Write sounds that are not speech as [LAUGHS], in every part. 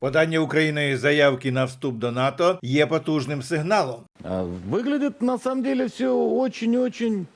Подання Україною заявки на вступ до НАТО є потужним сигналом. А Выглядит на самом деле все очень-очень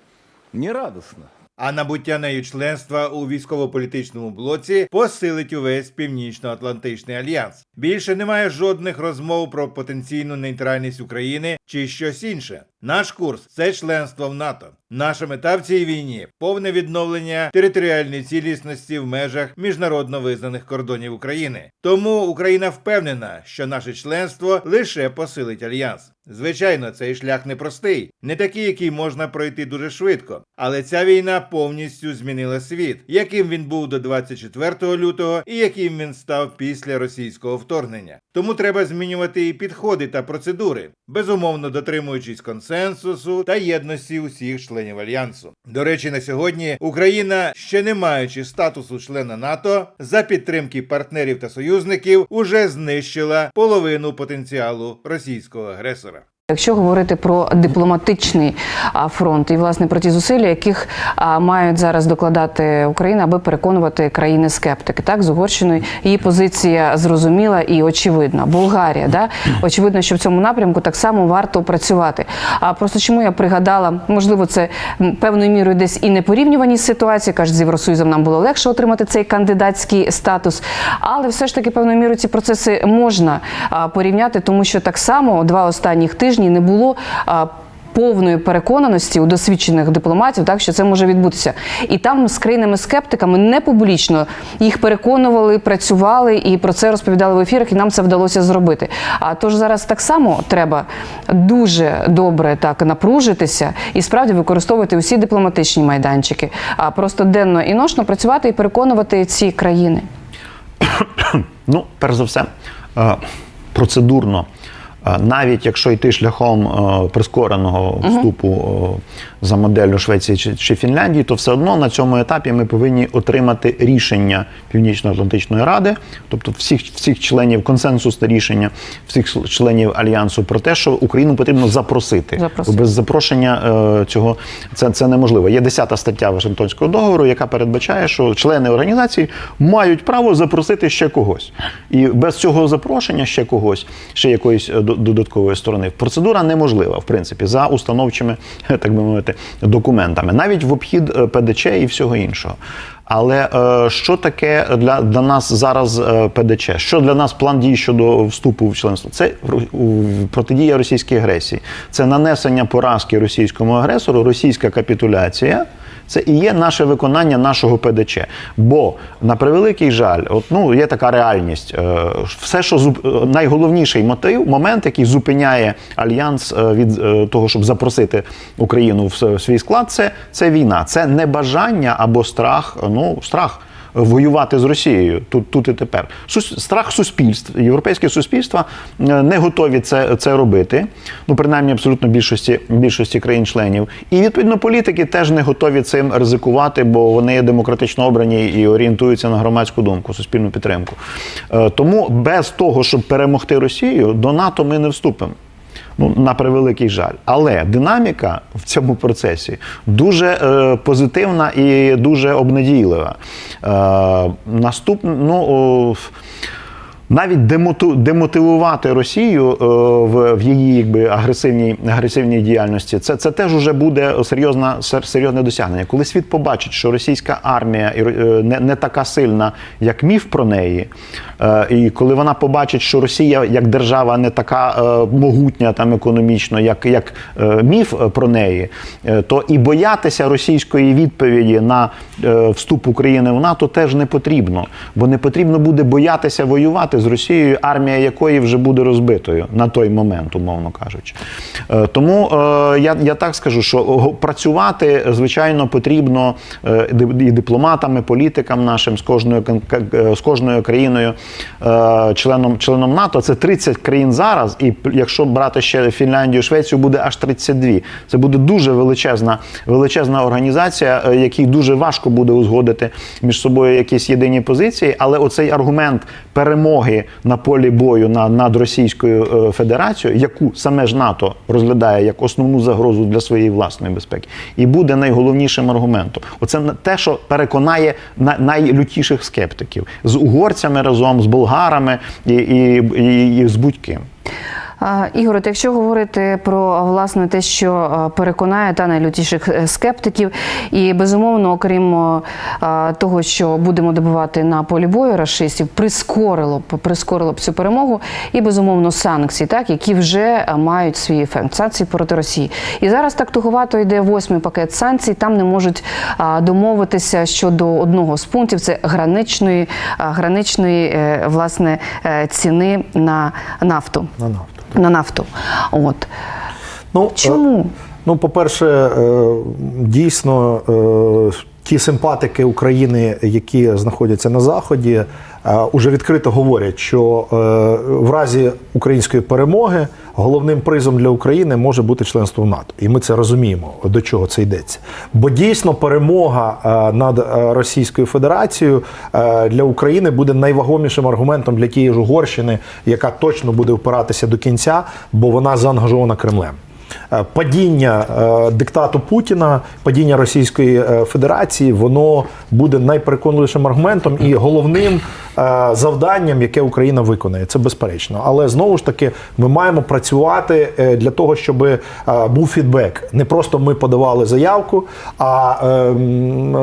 нерадостно. А набуття нею членства у військово-політичному блоці посилить увесь північно-атлантичний альянс. Більше немає жодних розмов про потенційну нейтральність України чи щось інше. Наш курс це членство в НАТО. Наша мета в цій війні повне відновлення територіальної цілісності в межах міжнародно визнаних кордонів України. Тому Україна впевнена, що наше членство лише посилить альянс. Звичайно, цей шлях непростий, не такий, який можна пройти дуже швидко. Але ця війна повністю змінила світ, яким він був до 24 лютого і яким він став після російського вторгнення. Тому треба змінювати і підходи та процедури, безумовно дотримуючись консенсусу та єдності усіх членів альянсу. До речі, на сьогодні Україна, ще не маючи статусу члена НАТО, за підтримки партнерів та союзників, уже знищила половину потенціалу російського агресора. Якщо говорити про дипломатичний фронт і власне про ті зусилля, яких мають зараз докладати Україна, аби переконувати країни скептики, так з Угорщиною її позиція зрозуміла і очевидна. Болгарія, да очевидно, що в цьому напрямку так само варто працювати. А просто чому я пригадала, можливо, це певною мірою десь і непорівнюваність ситуації. Каже, з Євросоюзом нам було легше отримати цей кандидатський статус, але все ж таки певною мірою ці процеси можна порівняти, тому що так само два останніх тижні не було. Повної переконаності у досвідчених дипломатів, так що це може відбутися, і там з країнами-скептиками не публічно їх переконували, працювали і про це розповідали в ефірах, і нам це вдалося зробити. А тож зараз так само треба дуже добре так напружитися і справді використовувати усі дипломатичні майданчики, а просто денно і ношно працювати і переконувати ці країни. Ну, перш за все, е, процедурно, навіть якщо йти шляхом е, прискореного вступу е, за моделлю Швеції чи, чи Фінляндії, то все одно на цьому етапі ми повинні отримати рішення Північно-Атлантичної ради, тобто всіх, всіх членів консенсусне рішення, всіх членів альянсу про те, що Україну потрібно запросити. Запросити. Без запрошення е, цього це, це неможливо. Є 10 стаття Вашингтонського договору, яка передбачає, що члени організації мають право запросити ще когось. І без цього запрошення ще когось, ще якоїсь е, до- додаткової сторони, процедура неможлива, в принципі, за установчими, [LAUGHS] так би мовити, документами, навіть в обхід е, ПДЧ і всього іншого. Але е, що таке для, для нас зараз е, ПДЧ? Що для нас план дій щодо вступу в членство? Це протидія російській агресії, це нанесення поразки російському агресору, російська капітуляція. Це і є наше виконання нашого ПДЧ. Бо на превеликий жаль, от ну є така реальність. е, Все, що зуп- е, найголовніший мотив, момент, який зупиняє альянс е, від того, щоб запросити Україну в свій склад, це, це війна, це не бажання або страх. Ну страх воювати з Росією тут, тут і тепер. Страх суспільств, європейське суспільства е, не готові це, це робити. Ну, принаймні, абсолютно більшості, більшості країн-членів. І відповідно політики теж не готові цим ризикувати, бо вони є демократично обрані і орієнтуються на громадську думку, суспільну підтримку. Е, Тому без того, щоб перемогти Росію, до НАТО ми не вступимо. Ну, на превеликий жаль. Але динаміка в цьому процесі дуже е, позитивна і дуже обнадійлива. Е, наступ, ну, о, навіть демоту- демотивувати Росію е, в, в її якби, агресивній, агресивній діяльності, це, це теж уже буде серйозна, сер- серйозне досягнення. Коли світ побачить, що російська армія е, не, не така сильна, як міф про неї, е, і коли вона побачить, що Росія як держава не така могутня там економічно, як, як міф про неї, то і боятися російської відповіді на вступ України в НАТО теж не потрібно, бо не потрібно буде боятися воювати з Росією, армія якої вже буде розбитою на той момент, умовно кажучи. Е, Тому е, я, я так скажу, що працювати звичайно потрібно е, і дипломатам, і політикам нашим з кожною з кожною країною, членом членом НАТО. Це 30 країн зараз, і якщо брати ще Фінляндію, Швецію, буде аж 32. Це буде дуже величезна, величезна організація, якій дуже важко буде узгодити між собою якісь єдині позиції. Але оцей аргумент перемоги перемоги на полі бою на, над Російською е, Федерацією, яку саме ж НАТО розглядає як основну загрозу для своєї власної безпеки, і буде найголовнішим аргументом. Оце те, що переконає на- найлютіших скептиків з угорцями разом, з болгарами і, і, і, і з будь-ким. Ігор, от якщо говорити про власне те, що переконає та найлютіших е, скептиків, і безумовно, окрім того, що будемо добивати на полі бою рашистів, прискорило б прискорило б цю перемогу, і безумовно санкції, так які вже мають свій ефект санкції проти Росії. І зараз так туговато йде восьмий пакет санкцій. Там не можуть домовитися щодо одного з пунктів це граничної граничної е, власне е, ціни на нафту на нафту. На нафту. От Ну, чому? е, Ну, по-перше, е, дійсно, е, ті симпатики України, які знаходяться на Заході, е, уже відкрито говорять, що е, в разі української перемоги головним призом для України може бути членство в НАТО. І ми це розуміємо, до чого це йдеться. Бо дійсно перемога е, над Російською Федерацією для України буде найвагомішим аргументом для тієї ж Угорщини, яка точно буде впиратися до кінця, бо вона заангажована Кремлем. Е, Падіння е, диктату Путіна, падіння Російської е, Федерації, воно буде найпереконливішим аргументом і головним завданням, яке Україна виконає. Це безперечно. Але знову ж таки, ми маємо працювати е, для того, щоб е, був фідбек. Не просто ми подавали заявку, а е,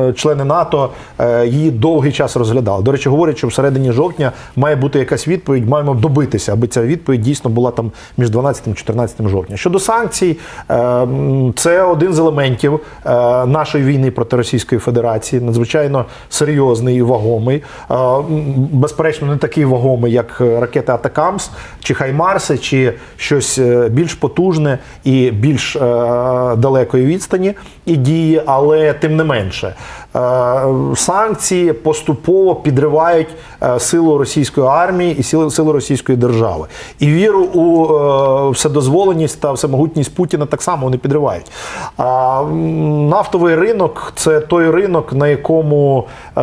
е, члени НАТО е, її довгий час розглядали. До речі, говорять, що в середині жовтня має бути якась відповідь. Маємо добитися, аби ця відповідь дійсно була там між 12 і 14 жовтня. Щодо санкцій, е, це один з елементів е, нашої війни проти Російської Федерації, надзвичайно серйозний і вагомий. Е, Безперечно, не такий вагомий, як ракети Атакамс чи Хаймарси, чи щось е, більш потужне і більш е, далекої відстані і дії, але тим не менше. е, Санкції поступово підривають е, силу російської армії і силу, російської держави. І віру у е, вседозволеність та всемогутність Путіна так само вони підривають. А нафтовий ринок це той ринок, на якому е,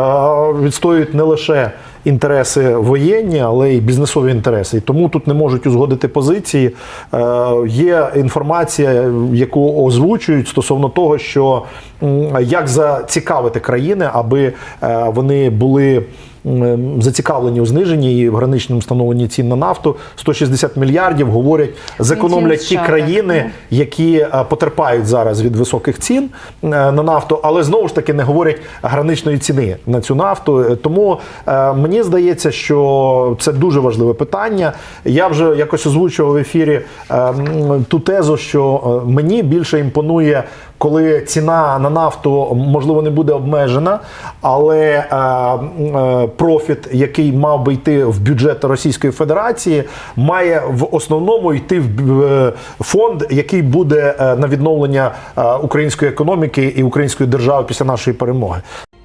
відстоюють не лише інтереси воєнні, але й бізнесові інтереси. І тому тут не можуть узгодити позиції. Е, є інформація, яку озвучують стосовно того, що як зацікавити країни, аби е, вони були. М, Зацікавлені у зниженні і в граничному встановленні цін на нафту 160 мільярдів говорять, зекономлять ті країни, які е, потерпають зараз від високих цін е, на нафту, але знову ж таки не говорять граничної ціни на цю нафту. Е, Тому мені здається, що це дуже важливе питання. Я вже якось озвучував в ефірі е, ту тезу, що мені більше імпонує. Коли ціна на нафту можливо не буде обмежена, але е, е, профіт, який мав би йти в бюджет Російської Федерації, має в основному йти в е, фонд, який буде на відновлення української економіки і української держави після нашої перемоги.